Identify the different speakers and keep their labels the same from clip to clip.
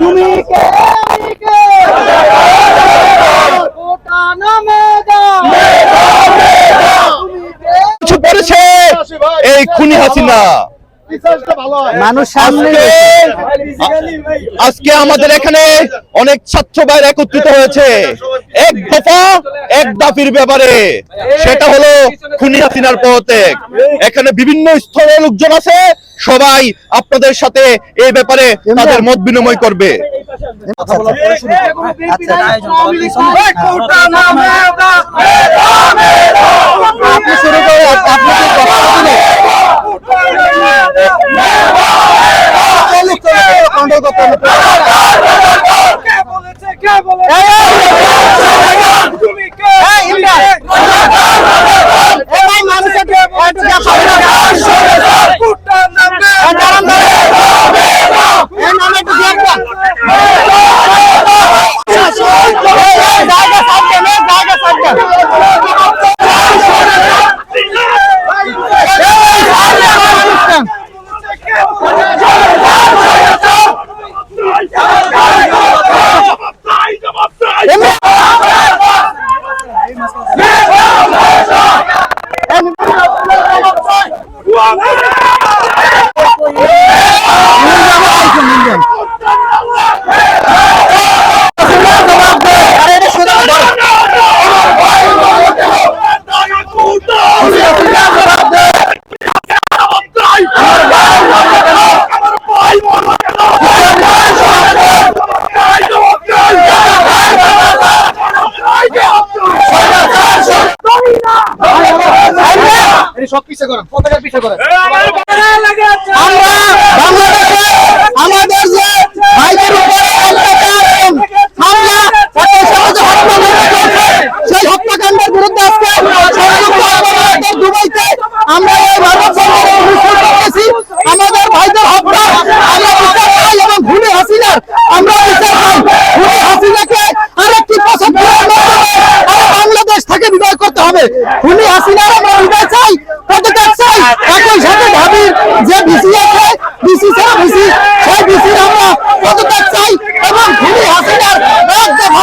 Speaker 1: তুমি কে? আমি কে কোটা না মেদান তুমি কে?
Speaker 2: কিছু করেছে? এই খুনি হাসিনা।
Speaker 1: মানুষ সামনে
Speaker 2: আজকে আমাদের এখানে অনেক ছাত্র ভাইরা একত্রিত হয়েছে। এক দফা এক দাবির ব্যাপারে। সেটা হলো খুনি হাসিনার পদত্যাগ এখানে বিভিন্ন স্তরের লোকজন আছে। সবাই আপনাদের সাথে এই ব্যাপারে তাদের মত বিনিময় করবে।
Speaker 1: আপনি শুরু Ah! আমরা বাংলাদেশে আমাদের যে ভাইদের উপরে হামলা একই সাথে যে হত্যাকাণ্ড চলছে, সেই হত্যাকাণ্ডের বিরুদ্ধে আজকে সংযুক্ত আরব আমিরাতের দুবাইতে আমরা এই মানব বন্ধনে অনুষ্ঠান করতেছি। আমাদের ভাইদের হত্যা আমরা বিচার চাই এবং খুনি হাসিনার আমরা বিচার চাই। খুনি হাসিনাকে আরেকটি পঁচাত্তরের বাংলাদেশ থেকে বিদায় করতে হবে। খুনি হাসিনার আমরা বিদায় চাই পদত্যাগ চাই একই সাথে ভাবির যে ভিসি আছে ভিসি ছাড়া ভিসি সেই ভিসির আমরা পদত্যাগ চাই এবং খুনি হাসিনার এক দফা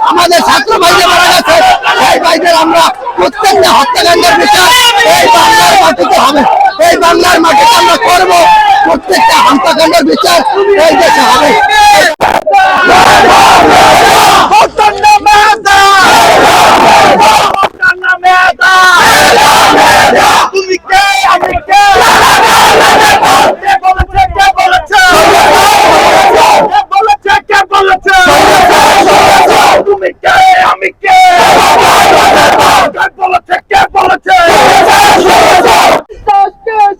Speaker 1: আমাদের ছাত্র ভাইদের মারা গেছে। এই ভাইদের আমরা প্রত্যেকটা হত্যাকাণ্ডের বিচার এই বাংলার মাটিতে হবে। এই বাংলার মাটিতে আমরা করব। প্রত্যেকটা হত্যাকাণ্ডের বিচার এই দেশে হবে
Speaker 3: তুমি কে আমি কে কে বলেছে কে বলেছে কে বলেছে কে বলেছে তুমি কে আমি কে কে বলেছে কে বলেছে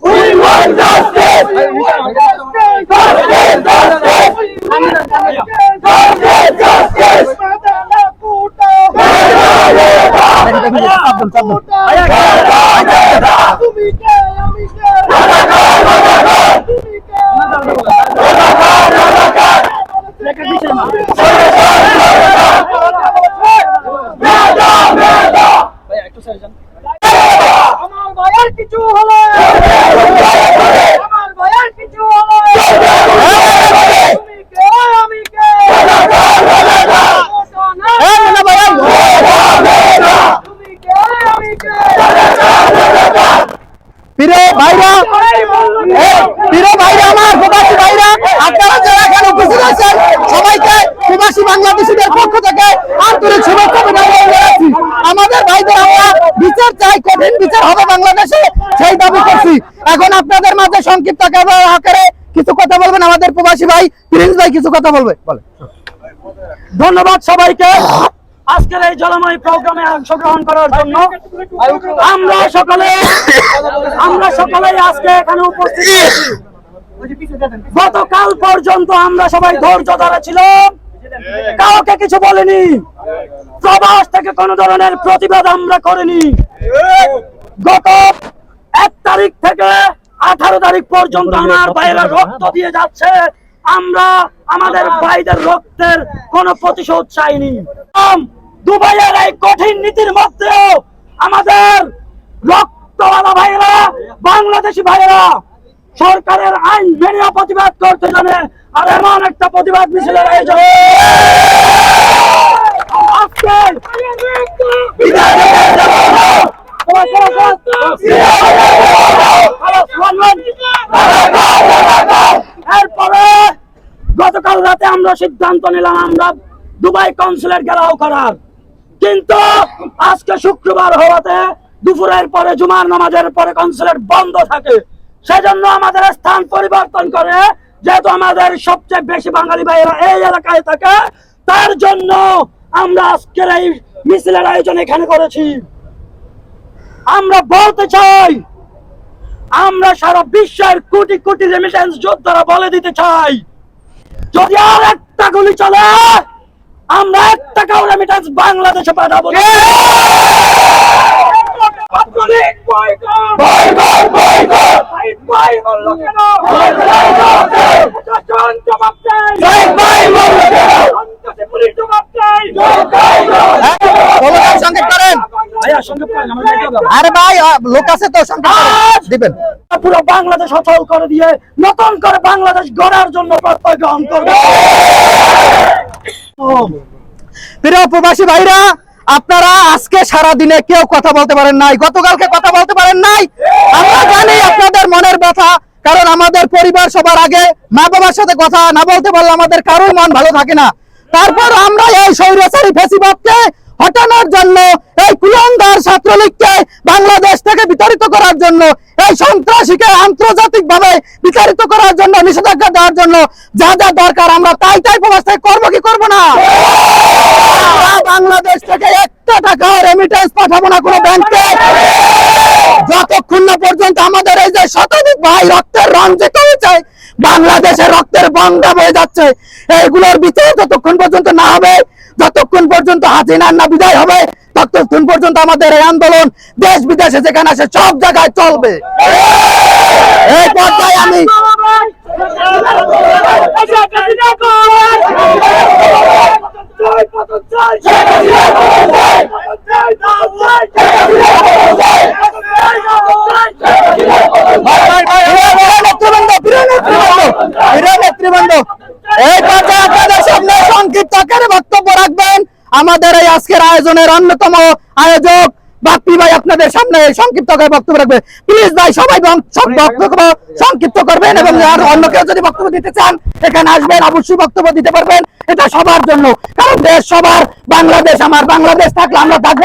Speaker 3: We want justice! We want justice! Justice! Justice! Justice! তুমি কে আমি কে তুমি কে আমার ভাইয়ের কিছু হলো আমার ভাইয়ের কিছু হলো তুমি কে আমি কে তুমি কে আমি কে
Speaker 1: প্রিয় ভাইরা এ, প্রিয় ভাইরা আমার প্রবাসী ভাইরা আপনারা যারা এখানে উপস্থিত আছেন সবাইকে প্রবাসী বাংলাদেশিদের পক্ষ থেকে আন্তরিক শুভেচ্ছা অভিনন্দন জানাচ্ছি আমাদের ভাইদের আমরা বিচার চাই, কঠিন বিচার হবে বাংলাদেশে, সেই দাবি করছি। এখন আপনাদের মাঝে সংক্ষিপ্ত আকারে কিছু কথা বলবেন। আমাদের প্রবাসী ভাই প্রিন্স ভাই কিছু কথা বলবে। বলে
Speaker 4: ধন্যবাদ সবাইকে। আজকের এই জলময় প্রোগ্রামে অংশগ্রহণ করার জন্য আমরা সকলে আমরা সকলে আজকে এখানে উপস্থিত। গতকাল পর্যন্ত আমরা সবাই ধৈর্য ধরে ছিলাম কাউকে কিছু বলিনি। প্রবাস থেকে কোন ধরনের প্রতিবাদ আমরা করিনি। গত এক তারিখ থেকে আঠারো তারিখ পর্যন্ত আমার বাইরে রক্ত দিয়ে যাচ্ছে। আমরা আমাদের ভাইদের রক্তের কোন প্রতিশোধ চাইনি। দুবাইয়ের এই কঠিন নীতির মধ্যেও আমাদের রক্তওয়ালা ভাইয়েরা বাংলাদেশি ভাইয়েরা সরকারের আইন মেনে প্রতিবাদ করতে জানে আর এমন একটা প্রতিবাদ মিছিলের এরপরে গতকাল রাতে আমরা সিদ্ধান্ত নিলাম, আমরা দুবাই কনসুলেট গেরাও করার। কিন্তু আজকে শুক্রবার হওয়াতে দুপুরের পরে, জুমার নামাজের পরে কনসুলেট বন্ধ থাকে। সেজন্য আমাদের স্থান পরিবর্তন করে যেহেতু আমাদের সবচেয়ে বেশি বাঙালি ভাইয়েরা এই এলাকায় থাকে, তার জন্য আমরা আজকের এই মিছিলের আয়োজন এখানে করেছি। আমরা বলতে চাই, আমরা সারা বিশ্বের কোটি কোটি রেমিটেন্স যোদ্ধারা বলে দিতে চাই, যদি আর একটা গুলি চলে, আমরা এক টাকাও রেমিটেন্স বাংলাদেশে পাঠাবো
Speaker 1: করেন। আরে ভাই লোক আছে তো সংকেত দিবেন।
Speaker 4: পুরো বাংলাদেশ অচল করে দিয়ে নতুন করে বাংলাদেশ গড়ার জন্য প্রত্যয় গ্রহণ করবে।
Speaker 1: প্রিয় প্রবাসী ভাইরা আপনারা আজকে সারা দিনে কেউ কথা বলতে পারেন নাই, গতকালকে কথা বলতে পারেন নাই। আমরা জানি আপনাদের মনের ব্যথা, কারণ আমাদের পরিবার সবার আগে মা বাবার সাথে কথা না বলতে পারলে আমাদের কারোর মন ভালো থাকে না। তারপর আমরা এই স্বৈরাচারী ফেসিবাদকে হটানোর জন্য, এই কুলঙ্গার ছাত্রলীগকে বাংলাদেশ থেকে বিতাড়িত করার জন্য, এই সন্ত্রাসীকে আন্তর্জাতিক ভাবে বিতাড়িত করার জন্য, নিষেধাজ্ঞা দেওয়ার জন্য যা যা দরকার, আমরা তাই তাই প্রবাস থেকে করব কি করব না? বাংলাদেশ থেকে একটা টাকা রেমিটেন্স পাঠাবো না কোনো ব্যাংকে। যতক্ষণ না পর্যন্ত আমাদের এই যে শতাধিক ভাই রক্তের রঞ্জিত হয়েছে বাংলাদেশের রক্তের বন্ধ হয়ে যাচ্ছে, এইগুলোর বিচার যতক্ষণ পর্যন্ত না হবে, যতক্ষণ পর্যন্ত হাসিনার না বিদায় হবে, ততক্ষণ পর্যন্ত আমাদের এই আন্দোলন দেশ বিদেশে যেখানে আসে সব জায়গায় চলবে। এই পর্যায়ে আমি প্রিয় নেতৃবৃন্দ, প্রিয় নেতৃবৃন্দ, প্রিয় নেতৃবৃন্দ, এই পর্যায়ে আপনাদের সামনে সংক্ষিপ্ত আকারে বক্তব্য রাখবেন আমাদের এই আজকের আয়োজনের অন্যতম আয়োজক বাপ্পি ভাই আপনাদের সামনে সংক্ষিপ্ত আকারে বক্তব্য রাখবে। প্লিজ ভাই সবাই সব বক্তব্য সংক্ষিপ্ত করবেন এবং আর অন্য কেউ যদি বক্তব্য দিতে চান এখানে আসবেন অবশ্যই বক্তব্য দিতে পারবেন। এটা সবার জন্য। কারণ দেশ সবার বাংলাদেশ আমার বাংলাদেশ থাকলে আমরা থাকব।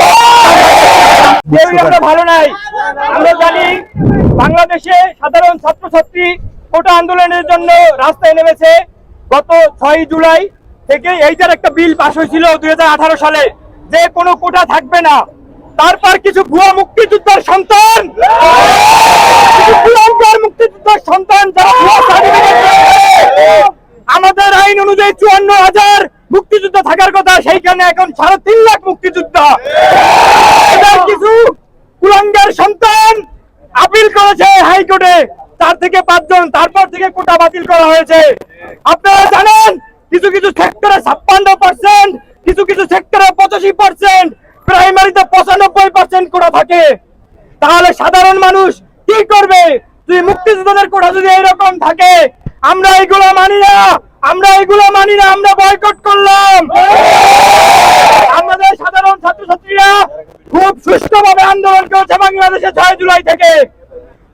Speaker 5: ভালো নাই। আমরা জানি বাংলাদেশে সাধারণ ছাত্রছাত্রী কোটা আন্দোলনের জন্য রাস্তায় নেমেছে গত ছয় জুলাই। থেকে এইটার একটা বিল পাশ হয়েছিল দুই সালে, যে কোনো কোটা থাকবে না। তারপর কিছু ভুয়া মুক্তিযোদ্ধার সন্তান। মুক্তিযোদ্ধার সন্তান। আমাদের আইন অনুযায়ী চুয়ান্ন হাজার থাকার কথা, সেইখানে এখন সাড়ে তিন লাখ মুক্তিযোদ্ধা। কিছু কুলাঙ্গার সন্তান আপিল করেছে হাইকোর্টে। চার থেকে পাঁচজন, তারপর থেকে কোটা বাতিল করা হয়েছে। আপনারা জানেন কিছু কিছু সেক্টরে ছাপ্পান্ন পার্সেন্ট কিছু কিছু সেক্টরে পঁচাশি পার্সেন্ট প্রাইমারিতে পঁচানব্বই পার্সেন্ট কোটা থাকে। তাহলে সাধারণ মানুষ কি করবে? তুই মুক্তিযোদ্ধাদের কোটা যদি এরকম থাকে, আমরা এগুলো মানি না, আমরা এগুলো মানি না, আমরা বয়কট করলাম। আমাদের সাধারণ ছাত্রছাত্রীরা খুব সুষ্ঠুভাবে আন্দোলন করেছে বাংলাদেশে ছয় জুলাই থেকে।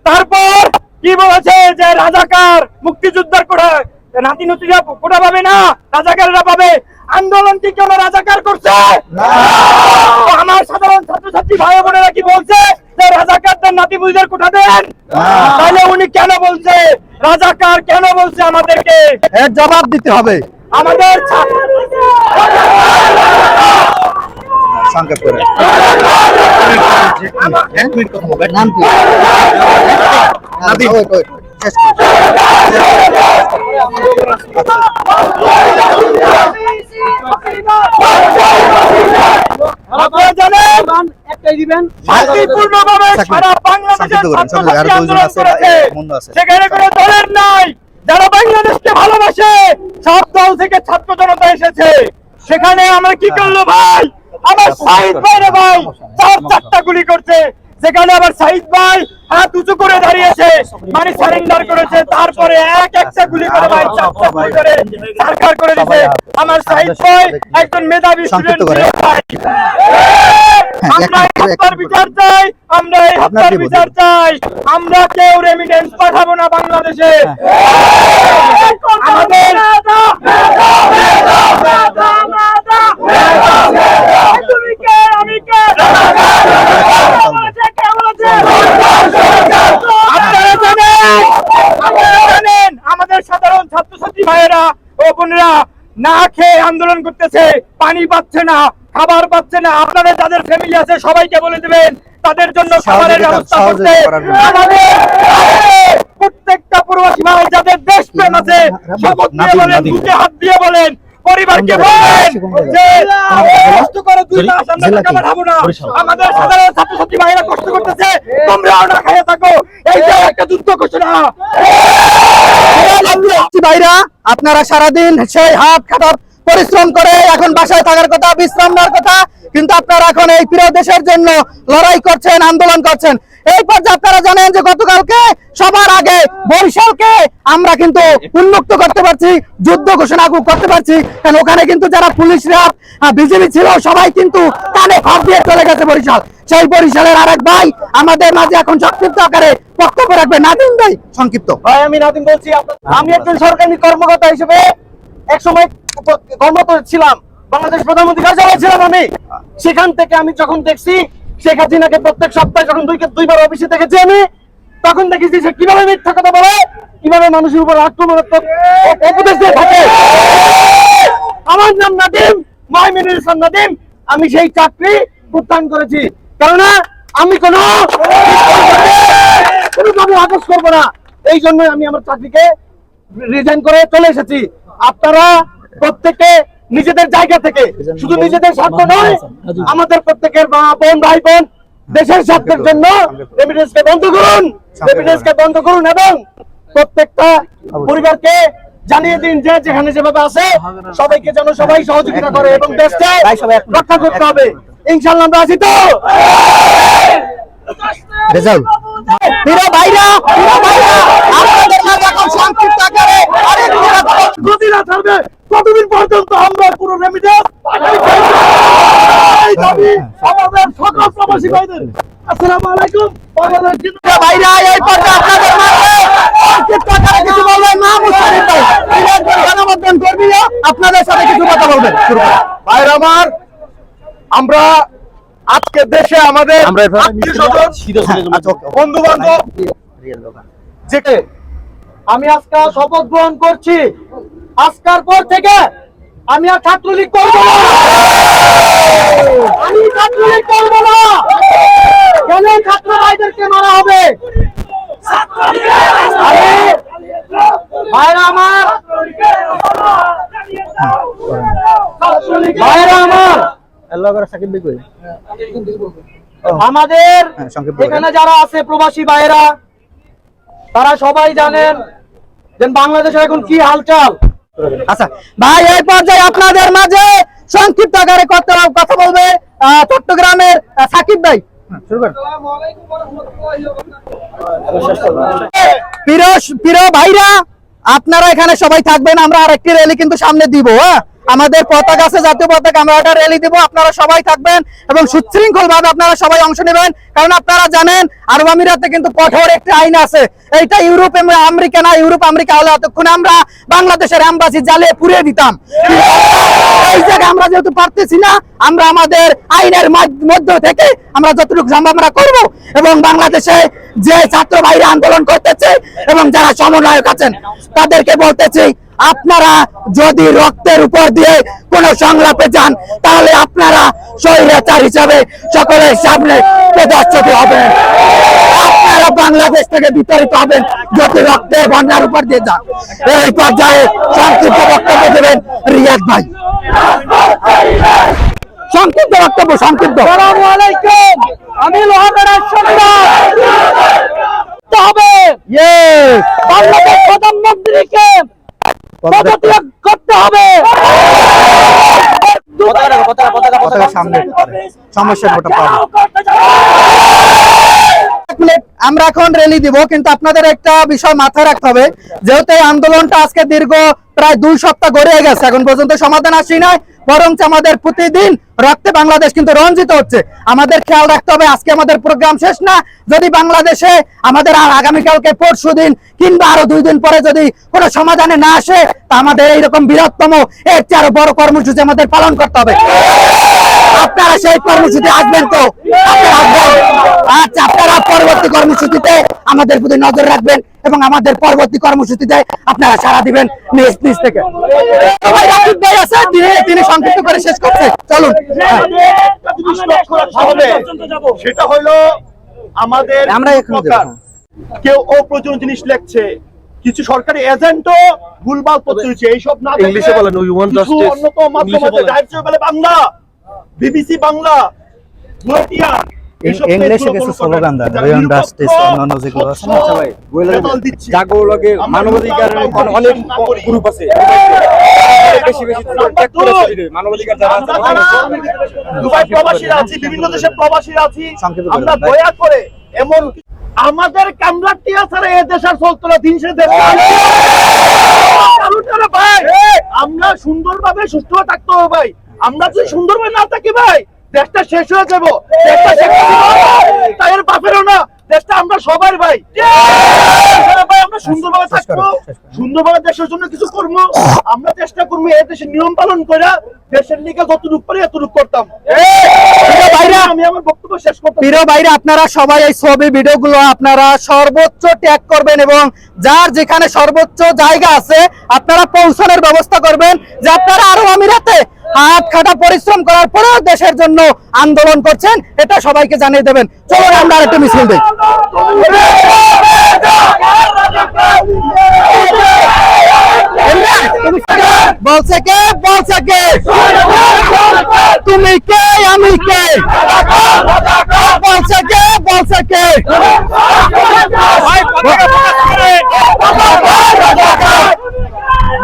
Speaker 5: তারপর কি বলেছে যে রাজাকার মুক্তিযোদ্ধার কোটা নাতি নতিরা কোটা পাবে না রাজাকাররা পাবে। আন্দোলন কি কেন রাজাকার করছে? আমার সাধারণ ছাত্রছাত্রী ভাই বোনেরা কি বলছে? যে রাজাকারদের নাতি বুঝদের কোটা দেন? তাহলে উনি কেন বলছে? রাজাকার কেন বলছে আমাদেরকে?
Speaker 1: এর জবাব দিতে হবে।
Speaker 5: আমাদের
Speaker 1: সংক্ষেপ করে। নাম কি?
Speaker 5: সেখানে কোনো দলের নাই। যারা বাংলাদেশকে ভালোবাসে সব দল থেকে ছাত্র জনতা এসেছে। সেখানে আমরা কি করল ভাই? আমার ভাই ভাই চার চারটা গুলি করছে। সেখানে আবার সাইদ ভাই হাত উঁচু করে দাঁড়িয়েছে। মানে সারেন্ডার করেছে তারপরে এক একটা গুলি করে ভাই গুলি করে সরকার করে দিছে। আমার সাইদ ভাই একজন মেধাবী স্টুডেন্ট। ভাই। আমরা এই
Speaker 1: এক- এক-
Speaker 5: হত্যার বিচার চাই আমরা এই হত্যার বিচার চাই। আমরা কেউ রেমিটেন্স পাঠাবো না বাংলাদেশে। আমাদের আমি কে? আপনারা জানেন আপনারা জানেন আমাদের সাধারণ ছাত্রছাত্রী ভাইয়েরা ও বোনেরা না খেয়ে আন্দোলন করতেছে পানি পাচ্ছে না খাবার পাচ্ছে না আপনাদের যাদের ফ্যামিলি আছে সবাইকে বলে দিবেন তাদের জন্য খাবারের ব্যবস্থা করতে। আমাদের প্রত্যেকটা প্রবাসী ভাই যাদের আছে শপথ বলেন বুকে হাত দিয়ে বলেন পরিবারকে কষ্ট করে দুই মাস আমরা টাকা পাঠাবো না। আমাদের সাধারণ ছাত্রছাত্রী ভাইরা কষ্ট করতেছে। তোমরাও না খাইয়ে থাকো। এই যে একটা যুদ্ধ ঘোষণা।
Speaker 1: ভাইরা আপনারা সারাদিন সেই হাত খাটার পরিশ্রম করে, এখন বাসায় থাকার কথা, বিশ্রাম নেওয়ার কথা, কিন্তু আপনারা এখন এই প্রিয় দেশের জন্য লড়াই করছেন, আন্দোলন করছেন। এই পর্যায়ে আপনারা জানেন যে গতকালকে সবার আগে বরিশালকে আমরা কিন্তু উন্মুক্ত করতে পারছি, যুদ্ধ ঘোষণা করতে পারছি। কারণ ওখানে কিন্তু যারা পুলিশরা বিজেপি ছিল, সবাই কিন্তু কানে ফাঁপ দিয়ে চলে গেছে বরিশাল। সেই বরিশালের আরেক ভাই আমাদের মাঝে এখন সংক্ষিপ্ত আকারে বক্তব্য রাখবে নাদিম ভাই, সংক্ষিপ্ত।
Speaker 5: ভাই, আমি নাদিম বলছি আমি একজন সরকারি কর্মকর্তা হিসেবে এক সময় কর্মরত ছিলাম বাংলাদেশ প্রধানমন্ত্রী ছিলাম আমি? সেখান থেকে আমি যখন দেখছি, শেখ হাসিনাকে প্রত্যেক সপ্তাহে যখন দুই দুইবার অফিসে দেখেছি আমি, তখন দেখেছি সে কীভাবে মিথ্যা কথা বলে, কীভাবে মানুষের উপর উপদেশ দিয়ে থাকে। আমার নাম নাদিম ইসলাম নাদিম। আমি সেই চাকরি প্রত্যাহার করেছি। কেননা, আমি কোনো কোনোভাবে করব না। এই জন্য আমি আমার চাকরিকে রিজাইন করে চলে এসেছি। আপনারা প্রত্যেকে নিজেদের জায়গা থেকে। শুধু নিজেদের স্বার্থ নয় আমাদের প্রত্যেকের মা বোন ভাই বোন দেশের স্বার্থের জন্য রেমিটেন্সকে বন্ধ করুন রেমিটেন্সকে বন্ধ করুন এবং প্রত্যেকটা পরিবারকে জানিয়ে দিন যে যেখানে যেভাবে আছে সবাইকে যেন সবাই সহযোগিতা করে এবং দেশকে রক্ষা করতে হবে। ইনশাল্লাহ আমরা আছি তো।
Speaker 1: প্রিয় ভাইরা প্রিয় ভাইরা আপনাদের সংক্ষিপ্ত আকারে। আরেক বিরাট
Speaker 5: না ছাড়বে ততদিন পর্যন্ত আমরা পুরো আমাদের সকল প্রবাসী ভাইদের আসসালামু আলাইকুম বাংলাদেশ জিন্দাবাদ।
Speaker 1: ভাইরা এই পর্যায়ে আপনাদের মাঝে কিছু বলবেন না মুস্তাফিজ ভাই তিনি একজন আপনাদের সাথে কিছু কথা বলবেন শুরু করেন
Speaker 6: ভাইরা আমার আমরা আজকে দেশে আমাদের বন্ধু বান্ধব
Speaker 5: যে আমি আজকে শপথ গ্রহণ করছি আজকার পর থেকে আমি আর ছাত্রলীগ করব না। আমি ছাত্রলীগ করব না। কেন ছাত্র ভাইদেরকে মারা হবে? ভাইরা আমার। ভাইরা আমার। আমাদের
Speaker 1: হ্যাঁ।
Speaker 5: এখানে যারা আছে প্রবাসী ভাইরা তারা সবাই জানেন যে বাংলাদেশের এখন কি হালচাল।
Speaker 1: আচ্ছা ভাই, এই পর্যায়ে আপনাদের মাঝে সংক্ষিপ্ত আকারে কথা বলবে চট্টগ্রামের সাকিব ভাই। প্রিয় প্রিয় ভাইরা, আপনারা এখানে সবাই থাকবেন, আমরা আরেকটি র্যালি কিন্তু সামনে দিব হ্যাঁ? আমাদের পতাকা আছে, জাতীয় পতাকা। আমরা একটা র্যালি দিব, আপনারা সবাই থাকবেন এবং সুশৃঙ্খল ভাবে আপনারা সবাই অংশ নেবেন। কারণ আপনারা জানেন, আরব আমিরাতে কিন্তু কঠোর একটি আইন আছে। এইটা ইউরোপ আমেরিকা না, ইউরোপ, আমেরিকা হলে এতক্ষণ আমরা বাংলাদেশের এম্বাসি জ্বালিয়ে পুড়িয়ে দিতাম। এই জায়গায় আমরা যেহেতু পারতেছি না, আমরা আমাদের আইনের মাধ্য- মধ্য থেকে আমরা যতটুকু সম্ভব আমরা করব এবং বাংলাদেশে যে ছাত্র ভাইরা আন্দোলন করতেছে এবং যারা সমন্বয়ক আছেন, তাদেরকে বলতেছি আপনারা যদি রক্তের উপর দিয়ে কোন সংলাপে যান, তাহলে আপনারা স্বৈরাচার হিসাবে সকলের সামনে প্রদর্শিত হবেন। আপনারা বাংলাদেশ থেকে বিতাড়িত হবেন যদি রক্তে বন্যার উপর দিয়ে যান। এই পর্যায়ে সংক্ষিপ্ত বক্তব্য দেবেন রিয়াদ ভাই। সংক্ষিপ্ত বক্তব্য, সংক্ষিপ্ত।
Speaker 5: আমি হবে বাংলাদেশ প্রধানমন্ত্রীকে করতে হবে।
Speaker 1: আমরা এখন রেলি দিব কিন্তু আপনাদের একটা বিষয় মাথায় রাখতে হবে। যেহেতু এই আন্দোলনটা আজকে দীর্ঘ প্রায় দুই সপ্তাহ গড়িয়ে গেছে এখন পর্যন্ত সমাধান আসি নাই। বরং আমাদের প্রতিদিন রক্তে বাংলাদেশ কিন্তু রঞ্জিত হচ্ছে। আমাদের খেয়াল রাখতে হবে, আজকে আমাদের প্রোগ্রাম শেষ না। যদি বাংলাদেশে আমাদের আর আগামীকালকে পরশু দিন কিংবা আরও দুই দিন পরে যদি কোনো সমাধানে না আসে, তা আমাদের এইরকম বৃহত্তম, এর চেয়ে আরও বড় কর্মসূচি আমাদের পালন করতে হবে। আপনারা সেই কর্মসূচি আসবেন তো? আপনারা আসবেন? আচ্ছা আপনারা পরবর্তী কর্মসূচিতে আমাদের প্রতি নজর রাখবেন এবং আমাদের পরবর্তী কর্মসূচিতে আপনারা সারা দিবেন নিজ নিজ থেকে। সবাই রাকিব ভাই আছে? তিনি তিনি সংক্ষিপ্ত করে শেষ করছে। চলুন। হ্যাঁ।
Speaker 6: সেটা হলো আমাদের
Speaker 1: আমরা এখনও দেব,
Speaker 6: কেউ অপ্রয়োজনীয় জিনিস লেখছে। কিছু সরকারি এজেন্টও ভুলভাল তথ্য দিচ্ছে। এইসব না
Speaker 7: ইংলিশে বলেন,
Speaker 6: অন্যতম মাধ্যম
Speaker 7: ইংলিশে
Speaker 6: বিবিসি বাংলা
Speaker 8: ইংলিশে কিছু স্লোগান দেন, justice, অন্যান্য যেগুলো আছে।
Speaker 7: আচ্ছা
Speaker 6: আমরা
Speaker 7: মানবাধিকার অনেক
Speaker 6: না।
Speaker 7: গ্রুপ আছে বেশি বেশি ট্যাগ করে মানবাধিকার যারা আছে
Speaker 6: দুবাই প্রবাসীরা আছি বিভিন্ন দেশের প্রবাসীরা আছি
Speaker 8: সংক্ষেপে
Speaker 6: আমরা। দয়া করে এমন আমাদের কামরাটিয়া ছাড়া এ দেশ আর চলতো না দিন শেষে দেশ আমরা সুন্দরভাবে সুস্থভাবে থাকতে হবে ভাই আমরা যদি সুন্দরভাবে না থাকি ভাই দেশটা শেষ হয়ে যাব। দেশটা শেষ হয়ে এর বাপেরও না দেশটা আমরা সবার ভাই। ভাই আমরা সুন্দরভাবে
Speaker 8: শেষ করো,
Speaker 6: থাকব। সুন্দরভাবে দেশের জন্য কিছু করব। আমরা চেষ্টা করব এই দেশের নিয়ম পালন করে দেশের লিগে যতটুকু পারি এতটুকু করতাম।
Speaker 1: প্রিয় ভাইরা
Speaker 6: আমি আমার বক্তব্য শেষ করতাম
Speaker 1: প্রিয় আপনারা সবাই এই ছবি ভিডিওগুলো আপনারা সর্বোচ্চ ট্যাগ করবেন এবং যার যেখানে সর্বোচ্চ জায়গা আছে আপনারা পৌঁছানোর ব্যবস্থা করবেন যে আপনারা আরও আমিরাতে হাত খাটা পরিশ্রম করার পরেও দেশের জন্য আন্দোলন করছেন, এটা সবাইকে জানিয়ে দেবেন। চলুন, আমরা আরেকটু মিছিল দিই বলছে কে? বলছে কে? তুমি কে? আমি কে? বলছে কে? বলছে কে?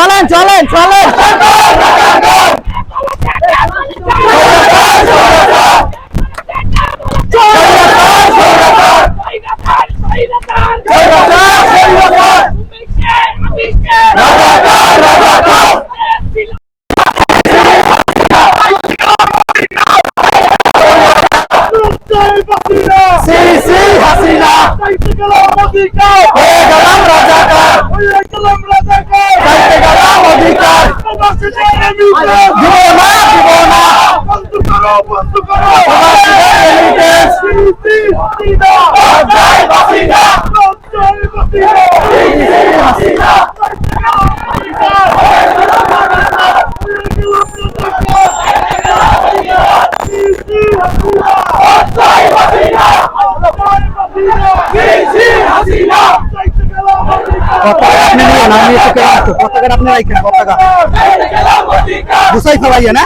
Speaker 1: চলেন চলেন চলেন সি সি হাসিনা হয়ে গেলাম রাজাকার চাইতে গেলাম অধিকার না দিব না প্রবাসীদের remittance। জয় বাসিনা। সি সি হাসিনা পতাকা আপনি নিয়ে আমি এসে কেন আসছো পতাকা আপনি রাখেন পতাকা গুছাই ফেলাইয়া না